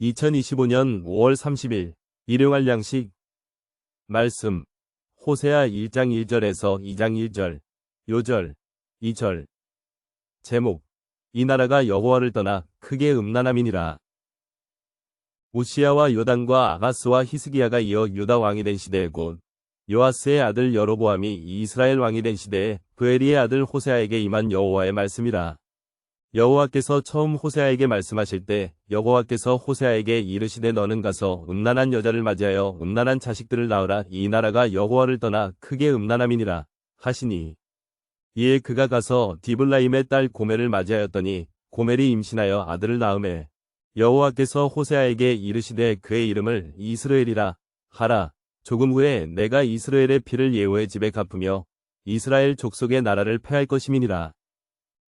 2025년 5월 30일 일용할 양식. 말씀 호세아 1장 1절에서 2장 1절 요절 2절. 제목 이 나라가 여호와를 떠나 크게 음란함이니라. 우시야와 요단과 아가스와 히스기야가 이어 유다 왕이 된 시대에 곧 요아스의 아들 여로보암이 이스라엘 왕이 된 시대에 브에리의 아들 호세아에게 임한 여호와의 말씀이라 여호와께서 처음 호세아에게 말씀하실 때 여호와께서 호세아에게 이르시되 너는 가서 음란한 여자를 맞이하여 음란한 자식들을 낳으라. 이 나라가 여호와를 떠나 크게 음란함이니라 하시니. 이에 그가 가서 디블라임의 딸 고멜을 맞이하였더니 고멜이 임신하여 아들을 낳음에 여호와께서 호세아에게 이르시되 그의 이름을 이스라엘이라 하라. 조금 후에 내가 이스라엘의 피를 예후의 집에 갚으며 이스라엘 족속의 나라를 패할 것임이니라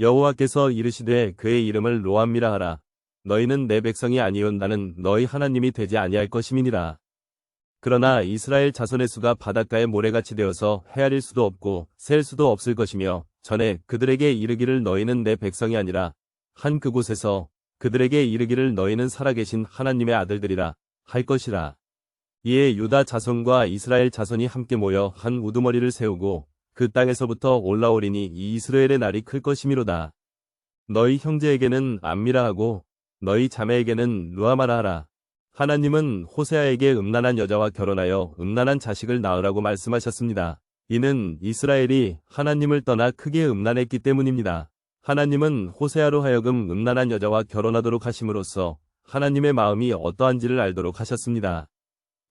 여호와께서 이르시되 그의 이름을 로암미라 하라. 너희는 내 백성이 아니온 나는 너희 하나님이 되지 아니할 것임이니라. 그러나 이스라엘 자손의 수가 바닷가에 모래같이 되어서 헤아릴 수도 없고 셀 수도 없을 것이며 전에 그들에게 이르기를 너희는 내 백성이 아니라 한 그곳에서 그들에게 이르기를 너희는 살아계신 하나님의 아들들이라 할 것이라. 이에 유다 자손과 이스라엘 자손이 함께 모여 한 우두머리를 세우고 그 땅에서부터 올라오리니 이스라엘의 날이 클 것이미로다. 너희 형제에게는 암미라 하고 너희 자매에게는 루아마라 하라. 하나님은 호세아에게 음란한 여자와 결혼하여 음란한 자식을 낳으라고 말씀하셨습니다. 이는 이스라엘이 하나님을 떠나 크게 음란했기 때문입니다. 하나님은 호세아로 하여금 음란한 여자와 결혼하도록 하심으로써 하나님의 마음이 어떠한지를 알도록 하셨습니다.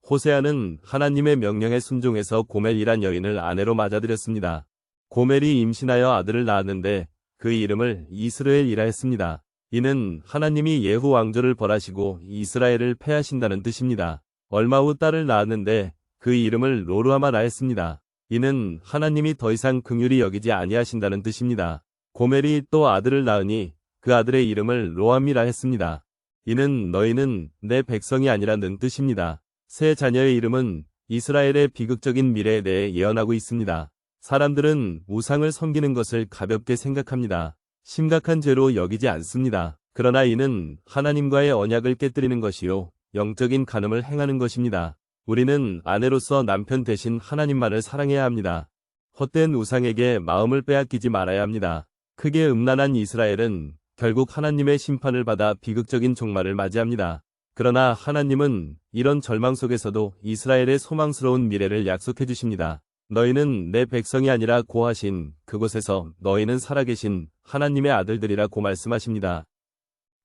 호세아는 하나님의 명령에 순종해서 고멜이란 여인을 아내로 맞아들였습니다. 고멜이 임신하여 아들을 낳았는데 그 이름을 이스라엘이라 했습니다. 이는 하나님이 예후 왕조를 벌하시고 이스라엘을 패하신다는 뜻입니다. 얼마 후 딸을 낳았는데 그 이름을 로루아마라 했습니다. 이는 하나님이 더 이상 긍휼히 여기지 아니하신다는 뜻입니다. 고멜이 또 아들을 낳으니 그 아들의 이름을 로암미라 했습니다. 이는 너희는 내 백성이 아니라는 뜻입니다. 새 자녀의 이름은 이스라엘의 비극적인 미래에 대해 예언하고 있습니다. 사람들은 우상을 섬기는 것을 가볍게 생각합니다. 심각한 죄로 여기지 않습니다. 그러나 이는 하나님과의 언약을 깨뜨리는 것이요. 영적인 간음을 행하는 것입니다. 우리는 아내로서 남편 대신 하나님만을 사랑해야 합니다. 헛된 우상에게 마음을 빼앗기지 말아야 합니다. 크게 음란한 이스라엘은 결국 하나님의 심판을 받아 비극적인 종말을 맞이합니다. 그러나 하나님은 이런 절망 속에서도 이스라엘의 소망스러운 미래를 약속해 주십니다. 너희는 내 백성이 아니라 고하신 그곳에서 너희는 살아계신 하나님의 아들들이라고 말씀하십니다.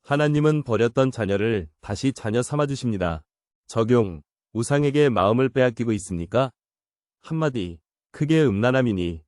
하나님은 버렸던 자녀를 다시 자녀 삼아 주십니다. 적용, 우상에게 마음을 빼앗기고 있습니까? 한마디, 크게 음란함이니